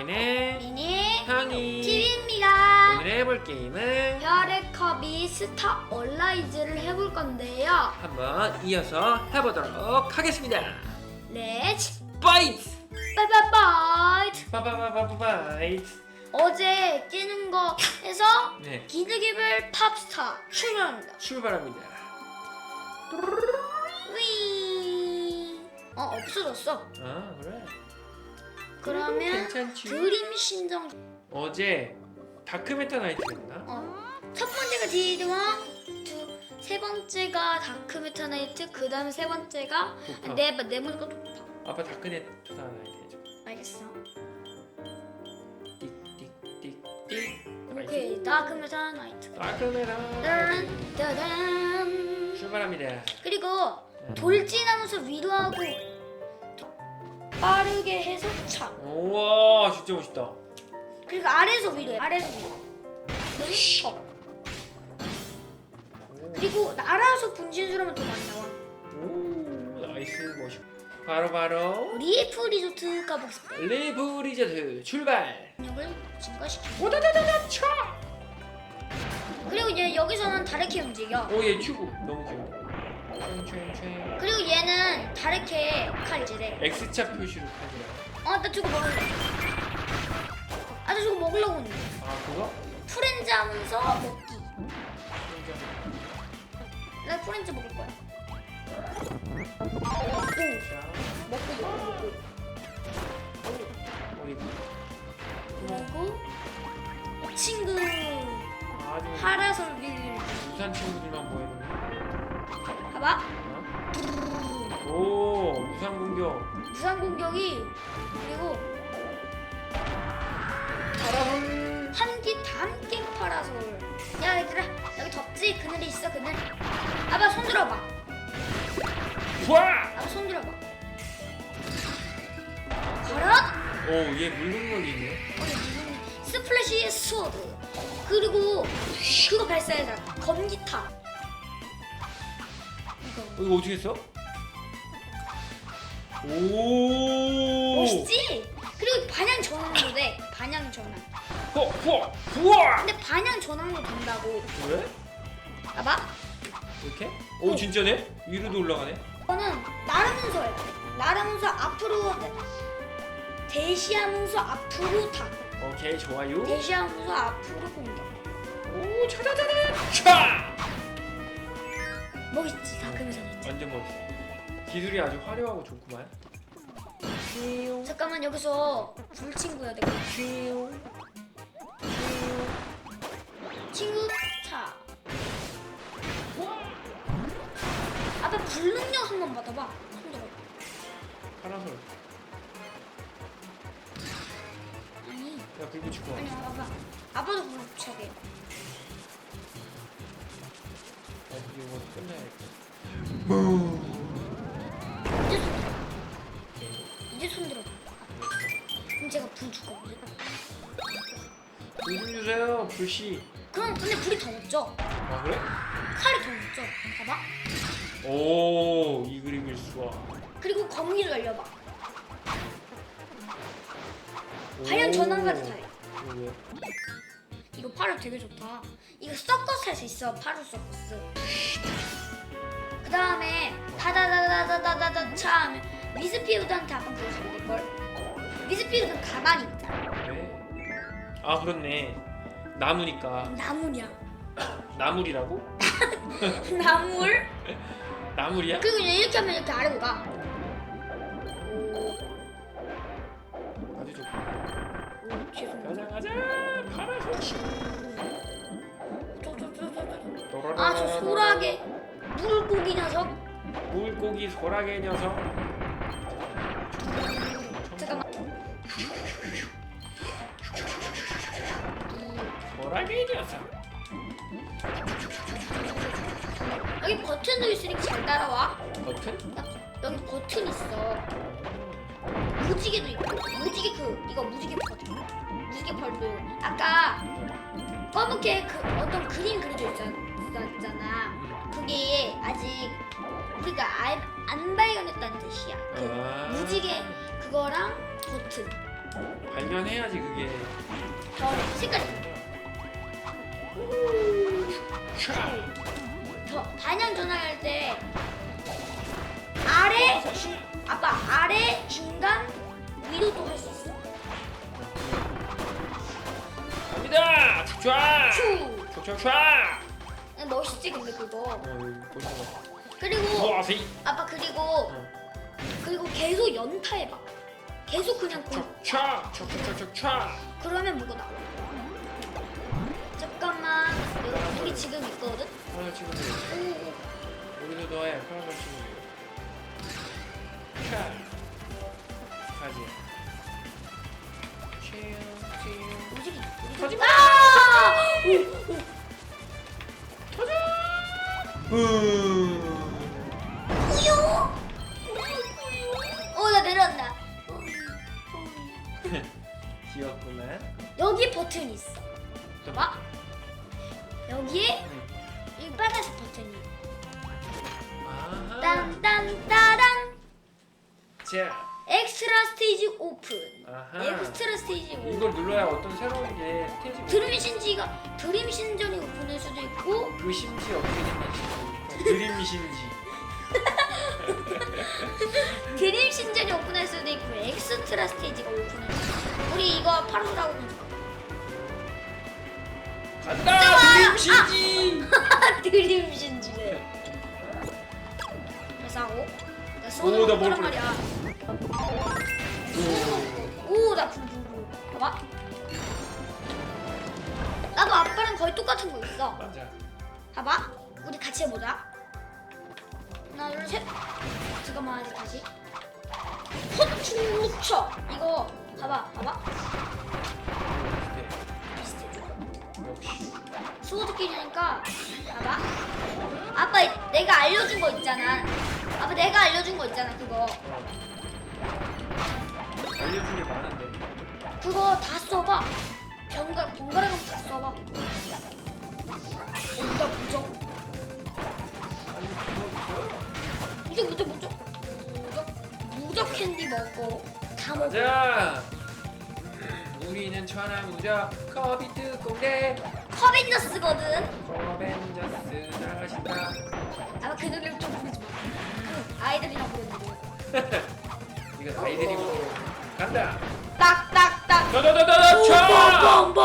저희는 미니 향이 TV입니다. 오늘 해볼 게임은 별의 컵이 스타 얼라이즈를 해볼 건데요. 한번 이어서 해보도록 하겠습니다. 렛츠 파이트! 빠이빠이트. 빠바바바바이트. 어제 끼는 거 해서 네, 기드기블 팝스타 출연합니다. 출발합니다. 위. 어 없어졌어. 아 그래. 그러면 괜찮지. 드림 신정. 어제 다크메타 나이트였나? 어. 첫 번째가 디드왕, 두, 세 번째가 다크 메타 나이트, 그 다음에 세 번째가 도파. 네, 네 번째가 도파. 아빠 다크메타 나이트 해줘. 알겠어. 띡띡띡띡. 오케이, 다크 메타 나이트. 다크메타. 딴, 따단. 출발합니다. 그리고 돌진하면서 위로 하고 빠르게 해서 차. 우와 진짜 멋있다. 그리고 아래에서 위로 해. 아래에서 위로. 쳐. 그리고 날아서 분신술하면 더 많이 나와. 오 나이스 멋있고. 바로 바로 리프 리조트 가보겠습니다. 리브 리저트 출발. 증가시키고. 오다다다다 차. 그리고 이제 여기서는 다르게 움직여. 오얘 큐브 너무 귀엽다. 그리고 얘는 다르게 칼질해. X자 표시로 카드야. 어, 나 저거 먹을래. 아, 나 저거 먹으려고 했는데. 아 그거? 프렌즈 하면서 먹기. 나 프렌즈 먹을 거야. 오, 자, 먹고 먹고 먹고. 우리 그리고 친구 아주 파라솔 빌림. 부산 친구들만 모여있네. 봐봐. 어? 오 무상 공격. 무상 공격이 그리고 바람을. 한기 담긴 파라솔. 야 얘들아 여기 덥지? 그늘이 있어 그늘. 아빠 손 들어봐. 와. 아빠 손 들어봐. 가라. 오얘 물능력이 있네. 스플래시 스워드. 그리고 그거 발사해라. 검기타. 이거 이거 어떻게 했어? 오. 멋있지? 그리고 반향 전환도 돼. 반향 전환. 호, 호, 우와. 근데 반향 전환도 된다고. 왜? 봐봐. 이렇게? 오 진짜네? 위로도 올라가네. 이거는 돼. 날으면서 앞으로 대시하면서 앞으로 타. 오케이 좋아요. 대시하면서 앞으로 공격. 오 차다다다 차. 멋있지 있지. 완전 멋있어. 기술이 아주 화려하고 좋구만. 잠깐만 여기서 불 친구야 내가. 친구 차. 아빠 불 능력 한번 받아봐. 손들어. 파라솔. 아니 야 불 붙이고. 와. 아니 아빠. 아빠도 불 붙여야 돼. 이거 끝나야겠다. 이제 손 들어. 이제 손 들어. 그럼 제가 불줄 거거든. 불좀 주세요 불씨. 그럼 근데 불이 더 없죠. 아 그래? 칼이 더 없죠. 봐봐. 오 이 그림일 수가. 그리고 검기를 날려봐. 오. 과연 전환까지 다 해. 이거 파루 되게 좋다. 이거 서커스 할수 있어. 파루 서커스. 그 다음에 다다다다다다다다 차 하면 미스피우드한테 아빠 그러시면 될걸. 미스피우드는 가만히 있다. 왜? 아 그렇네. 나무니까 나무냐. 나물이라고? 나물? 나물이야? 그리고 이제 이렇게 하면 이렇게 아래로 가. 아주 죄송해요. 가자 가자 파라솔. 저, 아, 저 소라게 물고기 녀석. 물고기 소라게 녀석. 잠깐만. 소라게 녀석. 여기 버튼도 있으니까 잘 따라와. 버튼? 여기 버튼 있어. 무지개도 있고. 무지개 그 이거 무지개 버튼. 무지개 펄도 아까 검은게 그 어떤 그림 그려져 있 었잖아. 그게 아직 우리가 알, 안 발견했다는 뜻이야. 그 아. 무지개 그거랑 버튼. 발견해야지 그게. 저 색깔 차. 저 반향 전화할 때 아래 중 아빠 아래 중간 위로도 할 수 있어. 갑니다. 쫙. 추. 쫙쫙쫙. 멋있지 근데 그거. 어. 그리고 와 세이. 아빠 그리고 어. 그리고 계속 연타해봐. 계속 그냥 공 쫙쫙. 쫙쫙쫙쫙. 그러면 뭐가 나와? 잠깐만 여기 우리 지금 있거든. 파란색 친구들. 오, 우리도 너의 파란색 친구들. 차. 가지. 치유 치유. 움직이. 아! 오, 오. 음. 우요. 어, 나 내려온다. 귀엽구만. 여기 버튼이 있어. 봐봐. 여기에 응. 이 빨간색 버튼이. 아하. 딴딴따란. 자. 엑스트라 스테이지 오픈. 아하. 엑스트라 스테이지 오픈. 이걸 눌러야 어떤 새로운 게 스테이지가 드림 신지가 드림 신전이 오픈할 수도 있고 그 심지 어떻게 생각하시죠? 드림 심지. 드림 신전이 오픈할 수도 있고 엑스트라 스테이지가 오픈할 수도 있고 우리 이거 팔로라고 간다. 드림 심지. 드림 신지래 그래서 하고 나 오, 나 거란 말이야 오 나 불불불 봐봐. 나도 아빠랑 거의 똑같은 거 있어. 맞아. 봐봐. 우리 같이 해보자. 하나 둘 셋. 잠깐만 이제 다시. 호충무쳐. 이거 봐봐 봐봐. 비슷해. 비슷해 역시. 수호들끼리니까 봐봐. 아빠 내가 알려준 거 있잖아. 아빠 내가 알려준 거 있잖아 그거. 어. 알려준 게 많은데. 그거 다 써봐. 번가 번갈아가면 다 써봐. 어, 나 무적. 무적 무적 무적. 무적 무적 캔디 먹고 다 먹어. 맞아. 우리는 천하무적 커비트 공대 커벤져스거든. 커벤져스 나가신다. 아마 그 노래를 좀 부르지 마. 그 아이들이랑 부르는 노래 이건 아이들이 부르고 간다.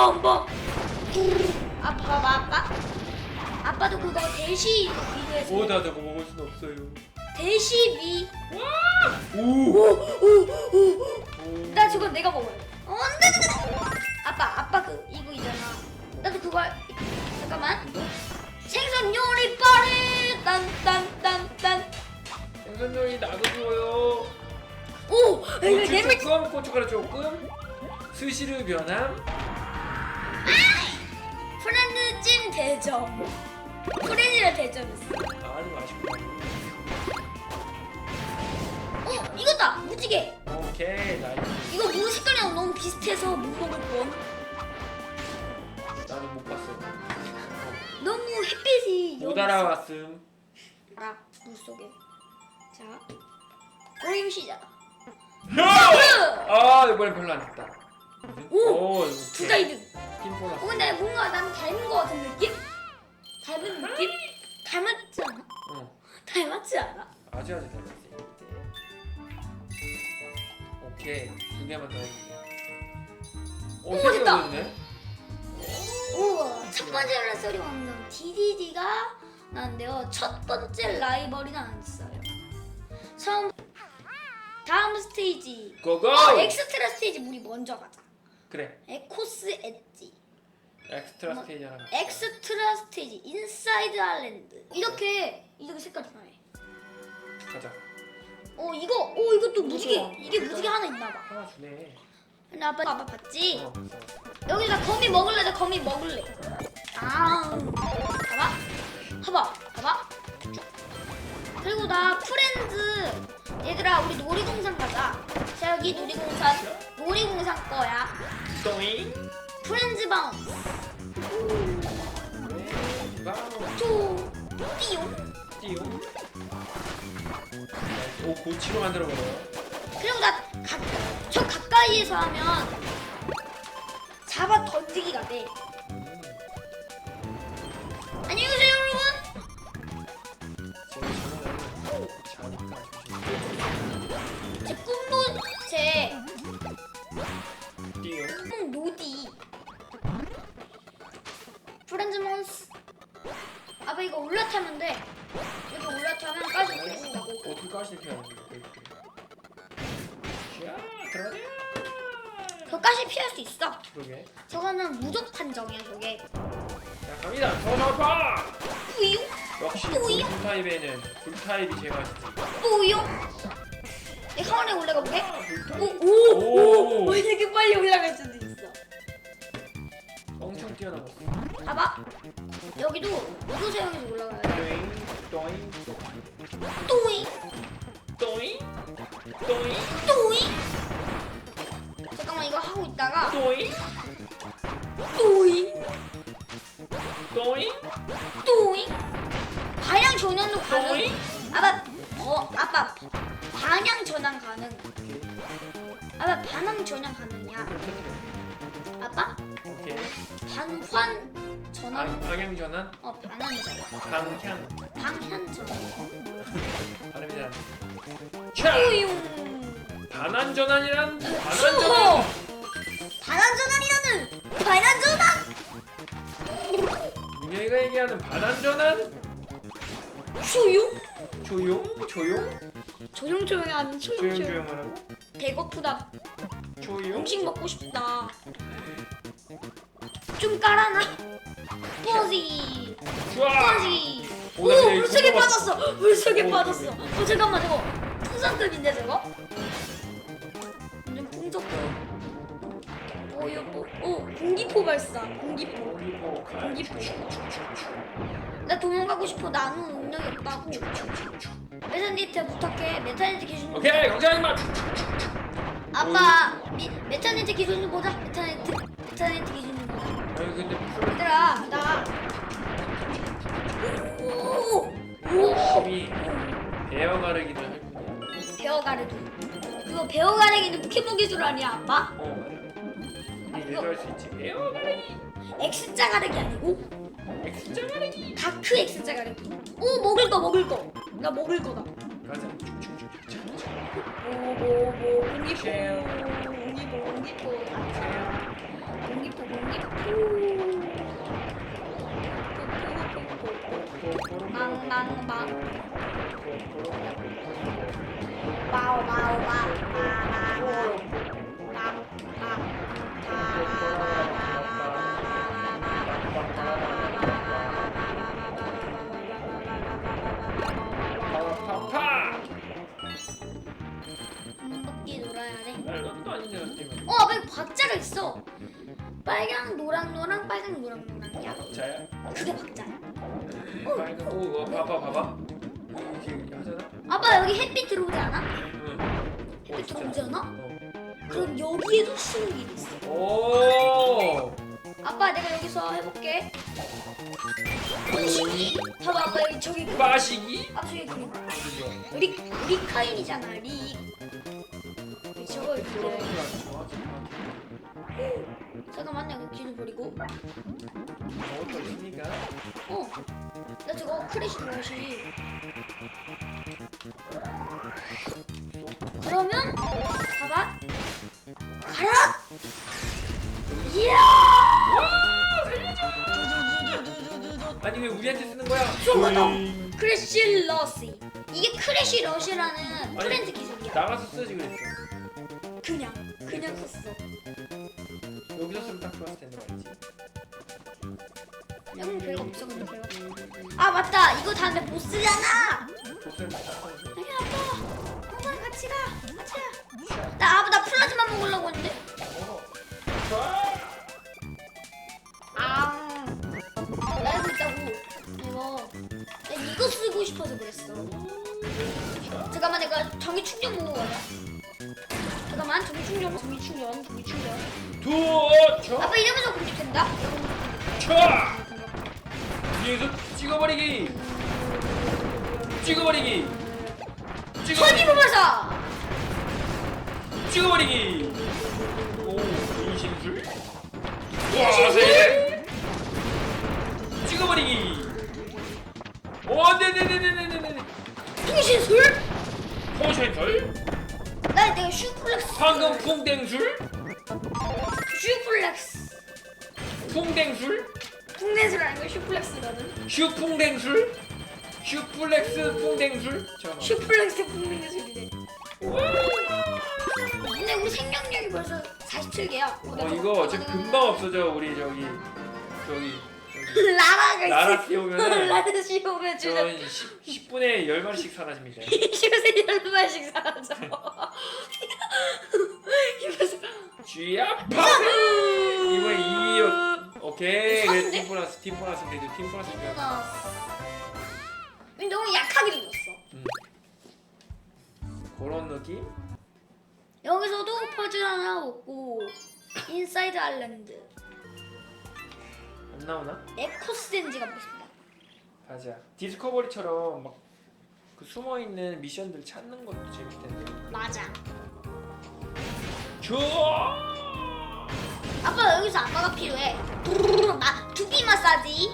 Bombombombom 아빠 아빠? 아빠도 그거 대시 비교해서 오다 더 먹을 순 없어요. 대시 비 오. 나 저거 내가 먹어요. 어, 안돼 아빠 아빠 그 이거 있잖아. 나도 그거 할- 잠깐만. 생선 요리 빠리! 딴딴딴딴. 생선 요리 나도 좋아요. 오 이거 고추 조금, 고춧가루 조금, 스시르 변함. 프렌드 찜 대전 프렌즈랑 대전했어 아주 맛있고. 어 이거다 무지개 오케이 나이스. 이거 무 색깔이랑 너무 비슷해서 못 먹을 뻔 나도 못 봤어. 너무 햇빛이 못 여기 알아왔음. 알아 물속에 자 그림 시작 아 이번엔 별로 안 됐다. 오! 이거 둘다 보너스. 어, 근데 뭔가 나는 닮은 거 같은 느낌? 닮은 느낌? 닮았지 않아? 어. 닮았지 않아? 아주 아주 닮았어. 오케이 두 개만 더 해볼게. 오, 오, 세개 됐다. 얻었네. 오, 첫 번째 라이벌이 왕성 DDD가 나는데요. 첫 번째 라이벌이 나왔어요. 처음 다음 스테이지 고고. 어, 엑스트라 스테이지 우리 먼저 가자. 그래. 에코스 엣지 엑스트라 뭐, 스테이지 하나. 엑스트라 스테이지 인사이드 아일랜드 이렇게 이렇게 색깔이 나네. 가자. 어 이거 어 이것도 무지개 이게 무지개 하나 있나 봐. 하나 주네. 근데 아빠 아빠 봤지? 어, 봤어. 여기 나 거미 먹을래 나 거미 먹을래. 아 봐봐 봐봐 봐봐. 그리고 나 프렌즈 얘들아 우리 놀이공산 가자. 자 여기 놀이공산 놀이공산 거야. 또잉. 프렌즈 바운스 조 띠용. 띠용. 오 고치로 만들어 버려. 그리고 나 가, 저 가까이에서 하면 잡아 던지기가 돼. 그러게. 저거는 무적 판정이야 저게. 자, 갑니다. 저저파. 뿌용 역시 또요? 불 타입에는 불 타입이 제일 맛있지. 뿌용. 내 카운에 올라가 보게. 아, 불 타입. 오오오 이렇게 빨리 올라갈 수도 있어. 엄청 뛰어나갔어. 봐봐. 여기도 무도 세형에서 올라가야 돼. 또잉, 또잉, 또잉 또잉, 또잉, 또잉, 또잉 또잉, 또잉. 방향 전환도 가능. 또잉. 아빠 어 아빠 방향 전환 가능. 아빠 방향 전환 가능이야. 아빠 오케이. 방환 방, 전환 방향 전환, 어 방향 전환 방향. 방향 전환. 발음이 잘. 안 돼. 차. 또잉. 반환 전환이란 반환! 전환. 반환 전환이라는 반환 전환. 민영이가 얘기하는 반환 전환. 조용 조용, 조용, 조용조용히 하는 조용 조용 조용. 조용하라고. 배고프다. 조용. 음식 먹고 싶다. 좀 깔아놔. 좋아. 뽀지. 오, 오, 나 근데 물속에 빠졌어. 물속에 오, 빠졌어. 어, 잠깐만, 저거. 풍선급인데, 저거? 뽀. 오, 공기포 발사. 공기포. 공기포. 나 도망가고 싶어. 나는 능력이 없다고. 메타니트 부탁해. 메타니트 기준 좀 오케이, 걱정하지 마. 아빠 미, 메타네트 기준 좀 보자 메타네트 메타네트 기준 좀 보자 아니 근데 무슨 얘들아 나 오! 오! 열심히 배워 가르기를 할 뿐이야. 베어가르기 그거 베어가르기는 포켓몬 기술 아니야 아빠? 어, 얘도 할 수 있지. 배워 가르기. X자 가르기 아니고 X자 가르기. 다크 X자 가르기 오 먹을 거 먹을 거 나 먹을 거다 가자. 오오오 공기포 공기포 공기포 공기포 공기포 망망망 와우 와우 와우 파파. 먹기 놀아야 돼. 어, 이거 박자가 있어. 빨강 노랑 노랑 빨강 노랑 노랑이야. 자야. 그게 박자야. 빨간 오, 와, 봐봐, 봐봐. 이렇게 하잖아. 아빠 여기 햇빛 들어오지 않아? 응. 햇빛 들어오지 않아? 어. 그럼 여기에도 쉬운 길이 있어. 오. 아빠 내가 여기서 해볼게. 공식이. 봐봐 아빠 여기 저기 그- 빠시기. 아 저기 그 리, 리카인이잖아 리 저거 이렇게 잠깐만 내가 길을 버리고 거 있으니까. 어 나 저거 크래시 러시 그러면 가라 이야 아니 왜 우리한테 쓰는 거야? 저거다 오잉. 크래시 러시 이게 크래시 러시라는 트렌드 기술이야 나가서 쓰지 그랬어. 그냥 그냥 썼어 여기서 쓰면 딱 좋았을 텐데 말이지. 형 별거 없어 근데 별거 없어. 아 맞다 이거 다음에 못 쓰잖아 독설 다 닦아줘. 아니 아빠 형랑 같이 가 같이 가 나 아빠 나 플라즈마 먹으려고 했는데. 아 알고 있다고 이거 나 이거 쓰고 싶어서 그랬어 잠깐만 내가 전기 충전 보고 가자 잠깐만 전기 충전 전기 충전 전기 충전 도쳐. 아빠 이러면서 공격된다 쳐. 뒤에서 찍어버리기. 찍어버리기. 찍어버리기. 천이 보면서 찍어버리기. 오 인신술 와 세 찍어버리기. 오 네네네네네네 통신술? 포션술 나 내가 슈플렉스. 황금 풍뎅술? 슈플렉스. 풍뎅술? 풍뎅술 아니고 슈플렉스라는. 슈풍뎅술? 슈플렉스 풍뎅술? 잠깐만. 슈플렉스 우리 생명력이 벌써 47개야. 어 이거 지금 금방 없어져 우리 저기 저기 라라가 나라 있어. 키우면은 라라 씌우면 전 10, 10분에 10마리씩 사라집니다 이곳에 열 마씩 사라져. 쥐야 파세 이번에 2위 오케이 그래 샀네? 팀 보너스 팀 보너스 그래도 팀 보너스 가 너무 약하게 생겼어. 그런 느낌? 여기서도 퍼즐 하나 얻고 인사이드 아일랜드 안 나오나? 에코스덴지가 보겠습니다. 가자 디스커버리처럼 막 그 숨어 있는 미션들 찾는 것도 재밌을 텐데 맞아. 좋아 아빠 여기서 아빠가 필요해. 마 두피 마사지,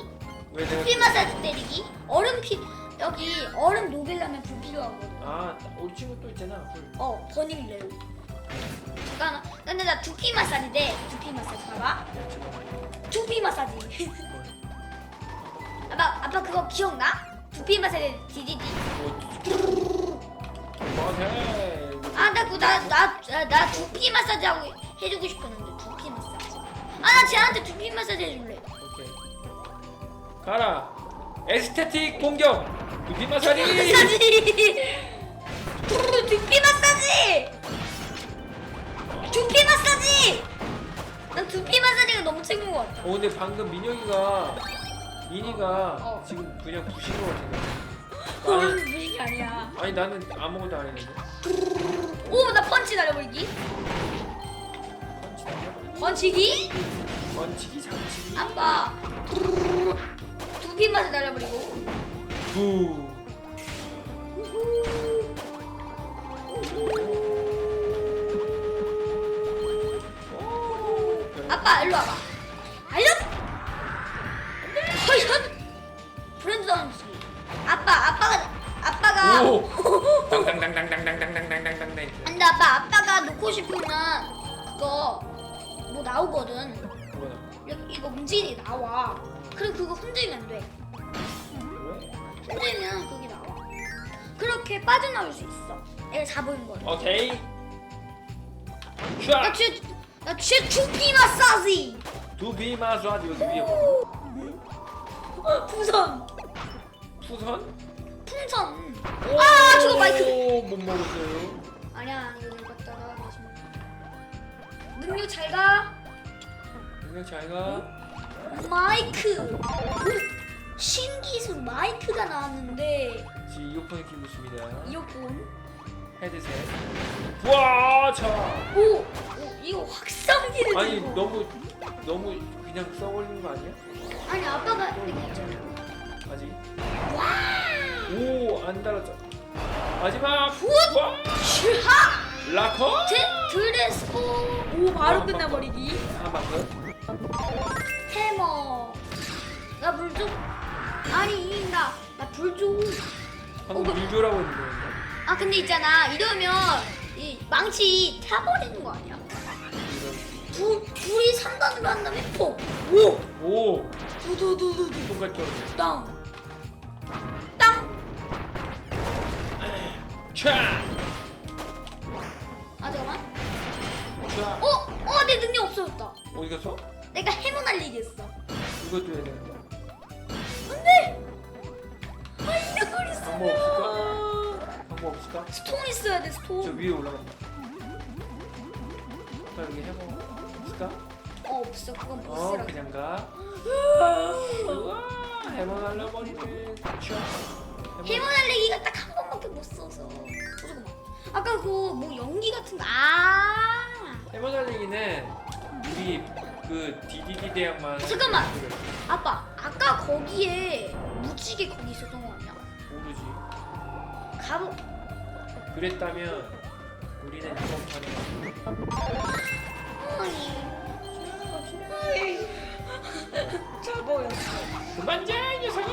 왜 내가 두피 마사지 때리기, 얼음 피 여기 얼음 녹이려면 불 필요하거든. 아 우리 친구 또 있잖아 불. 어 버닝 레오. 잠깐만. 근데 나 두피 마사지 돼. 두피 마사지 봐봐. 두피 마사지. 아빠 아빠 그거 기억나? 두피 마사지 디디디. 뭐해 아나그나나나 두피 마사지 하고 해주고 싶었는데 두피 마사지. 아 나 쟤한테 두피 마사지 해줄래. 오케이 가라 에스테틱 공격 두피 마사지 마사지. 두피 마사지. 두피 마사지. 난 두피 마사지가 너무 최고인 것 같아. 어 근데 방금 민혁이가 이니가 어. 지금 그냥 부신 것 같은데 그건 무식이 아니야. 아니 나는 아무것도 안 했는데 오 나 펀치 날려버리기. 펀치 펀치기? 펀치기 장치기 아빠. 두피 마사지 날려버리고. 부 아빠 일로 와봐. 알려. 허연. 브랜드 선수. 아빠 아빠가 아빠가. 오! 당당당당당당당당당당당 근데 아빠 아빠가 놓고 싶으면 그거 뭐 나오거든. 뭐야 이렇게 이거 움직이는 게 나와. 그럼 그거 흔들면 안 돼. 왜? 흔들면 그게 나와. 그렇게 빠져나올 수 있어. 내가 잡은 거야. 오케이 나 슈아 두피 마사지. 두비 마사지 이거 위에 뭐 어, 풍선. 푸선? 풍선. 아, 저거 마이크. 못 먹었어요 아니야, 이거 갖다가 마시면. 능력 잘 가. 그냥 잘 가 마이크. 오, 신기술 마이크가 나왔는데 지금 이어폰을 끼고 있습니다 이어폰. 헤드셋 와 자. 오, 오 이거 확성기를 아니 들고. 너무 너무 그냥 써버리는 거 아니야? 아니 아빠가 있잖아. 아직 와. 오안 달았죠 마지막 훗! 와 슈하. 라커 제 드레스코. 오 바로 끝나버리기. 한방금 해머. 나물 좀. 아니 나나불 좀. 방금 어, 그- 밀조라고 했는데 아 근데 있잖아 이러면 이 망치 타버리는 거 아니야? 두 둘이 3단으로 한 다음에 폭. 오. 오 두두두두두. 줄 알았네 땅. 땅. 촤아 잠깐만. 촤 어? 어 내 능력 없어졌다. 어디 갔어? 내가 해머 날리기 했어. 이것도 해야 되는데 안돼. 아 이거 있어. 방법 없을까? 방법 없을까? 스톤 있어야 돼 스톤. 저 위에 올라간다 나 여기 해봐 없을까? 어 없어 그건 어 보스라. 그냥 가 우와 해머 날려버리네 촤 해머 날리기가 딱 한 번밖에 못 써서. 어, 잠깐만. 아까 그뭐 연기 같은 거. 아. 해머 날리기는 우리 그 DDD 대학만 잠깐만. 아빠 아까 거기에 무지개 거기 있었던 거 아니야? 모르지 가보. 그랬다면 우리는 이번 판에 잡아였어. 그만 자이 녀석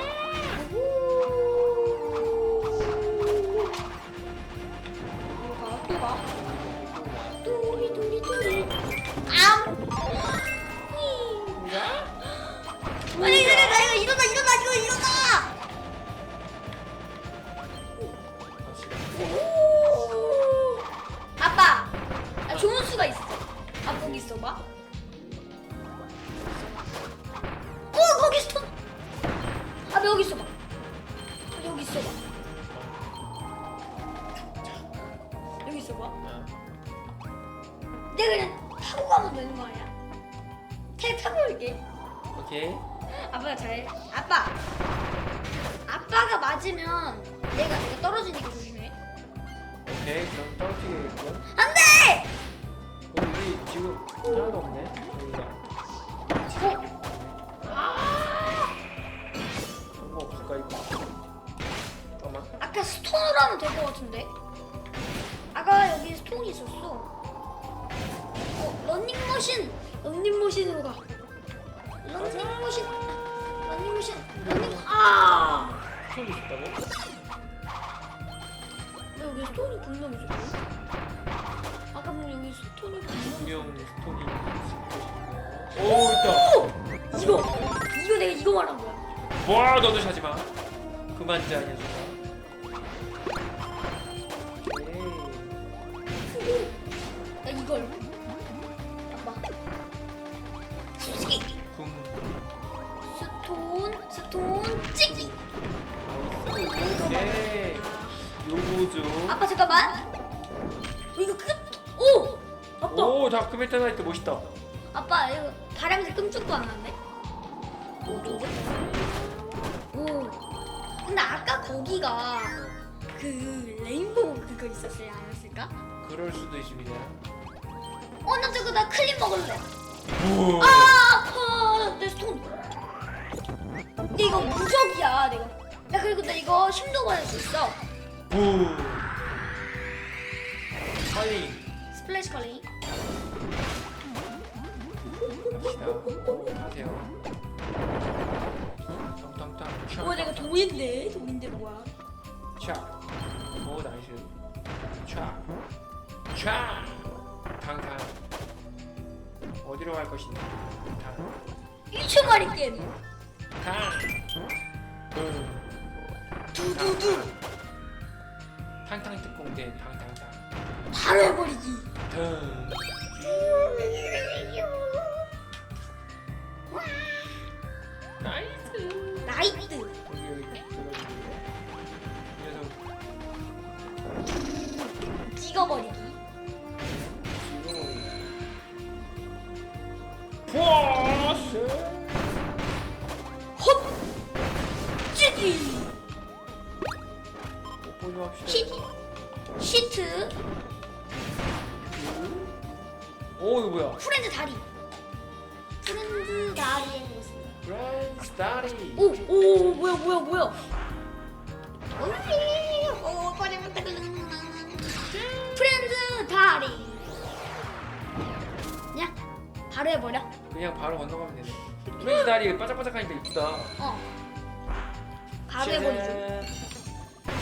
스톤으로 하면 될 것 같은데. 아까 여기 스톤이 있었어. 어 런닝머신. 런닝머신으로 가. 런닝머신. 런닝머신. 런닝. 아. 스톤이 있었다고? 왜 여기 스톤이 분명 있었어? 아까 보면 여기 스톤이 분명. 분명 스톤이 것인가 오 있다 이거 이거 내가 이거 말한 거야. 와 너도 자지마 그만 자 녀석 잠깐만. 어, 이거 끝. 오. 아빠. 오 다크메타 나이트 멋있다 아빠 이거 바람새 끔찍도 안 하는데. 오 저거. 오. 근데 아까 거기가 그 레인보우 그거 있었어요 아니었을까? 그럴 수도 있습니다 어 나 저거 나 클린 먹을래. 우와 아 아파 내 스톤. 근데 이거 무적이야 내가. 나 그리고 나 이거 힘도 받을 수 있어. 오 빨리 스플래시 컬링. 하세요. 탕탕탕 오 내가 도인데? 도인데 뭐야? 촥오 나이스. 촥촥 탕탕 어디로 갈 것인가 탕 1초 만에 게임. 탕 음. 두두두. 탕탕 특공대 탕탕탕 바로 해버리기. 탕 나이스 나이트. 여기 여기 찍어버리기. 포스 헛. 찍기. 뽀뽀 좀 합시다 히. 시트. 오 이거 뭐야 프렌즈 다리. 프렌즈 모습. 브랜스 다리 오, 오, 뭐야, 뭐야, 뭐야. 오, 빨리 프렌즈 다리. 그냥 바로 해버려. 그냥 바로 건너가면 되네 브랜스 다리 바짝바짝하니까 이쁘다 어. 바로 해버리죠.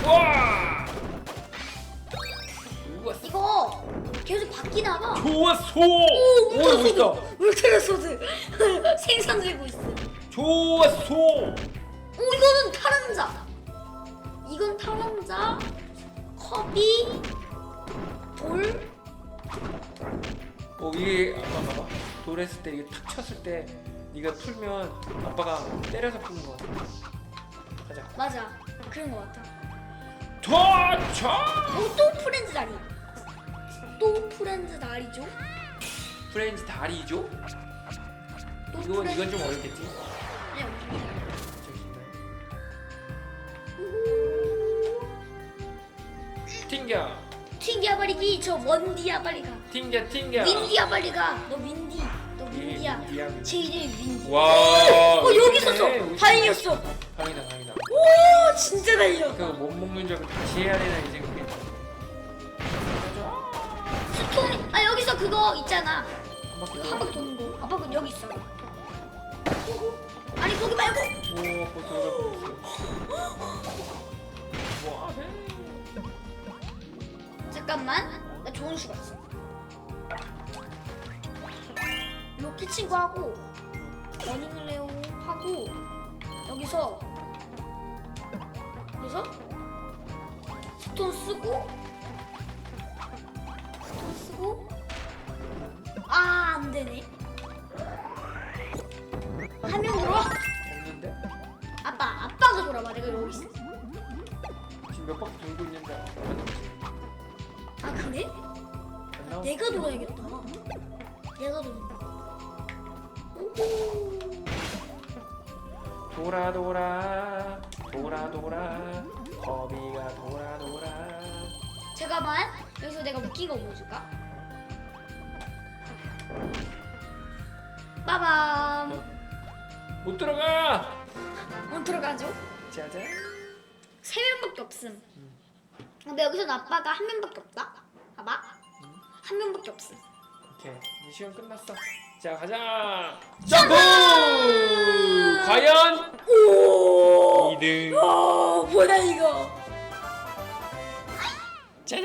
와 계속 바뀌다가. 좋았어 오, 멋있다 울트라소드 생산되고 있어. 좋았어 오, 이거는 타랑자. 이건 타랑자. 컵이 돌. 어 이게 아빠 봐봐 돌했을 때 이게 탁 쳤을 때 네가 풀면 아빠가 때려서 푸는 거 가자 맞아. 그런 것 같아. 도착 오, 또 프렌즈 다리. 또 프렌즈 다리죠? 프렌즈 다리죠? 또 이건 프렌즈 이건 좀 어렵겠지? 아니, 아니. 튕겨 튕기야 버리기. 저 원디야 빨리 가. 튕겨 튕겨 윈디야 빨리 가. 너 윈디. 너 예, 윈디야. 윈디야, 윈디. 제 이름이 윈디. 와 어 여기 있었어. 다행이었어. 다행이다 다행이다 오 진짜 다행이었다. 그못 먹는 적을 다시 해야 되나 이제 그거 있잖아. 한 바퀴 한. 바퀴 도는 거. 아빠 그 여기 있어. 아니 거기 말고. 오, 아빠 돌아가 버렸어. 와, 해. 잠깐만. 나 좋은 수가 있어. 로키 친구하고 러닝레오 하고 여기서 여기서 스톤 쓰고 되네. 한명 들어 없는데? 아빠 아빠가 돌아봐 내가 여기 있어. 지금 몇 바퀴 돌고 있는데. 아 그래? 안? 내가 돌아야겠다. 내가 돌아 돌아 돌아. 돌아 돌아. 거비가 돌아 돌아. 잠깐만. 여기서 내가 웃긴 거 보여줄까? 빠밤. 못 들어가. 못 들어가죠? 짜잔 세 명밖에 없음. 근데 여기서는 아빠가 한 명밖에 없다? 봐봐. 한 명밖에 없음. 오케이. 이제 시간 끝났어. 자 가자. 점프! 과연? 오! 2등. 어, 뭐야 이거? 짜잔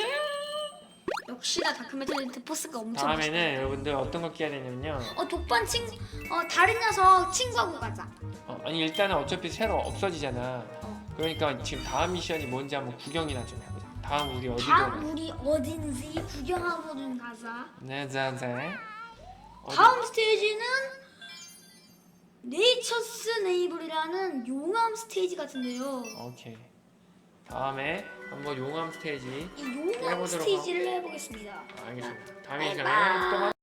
역시나 다큐멘터리 포스가 엄청 다음에는 여러분들 어떤 거 끼야 되냐면요. 어 독반 친, 어 다른 녀석 친구하고 가자. 어, 아니 일단은 어차피 새로 없어지잖아. 어. 그러니까 지금 다음 미션이 뭔지 한번 구경이나 좀 해보자. 다음 우리 어디 다음 가나? 우리 어딘지 구경하고 좀 가자. 네 자 자. 어디- 다음 스테이지는 네이처스 네이블이라는 용암 스테이지 같은데요. 오케이. 다음에 한번 용암 스테이지 이 용암 해보도록 스테이지를 해보겠습니다. 알겠습니다 다음 시간에 바이바이. 또 만.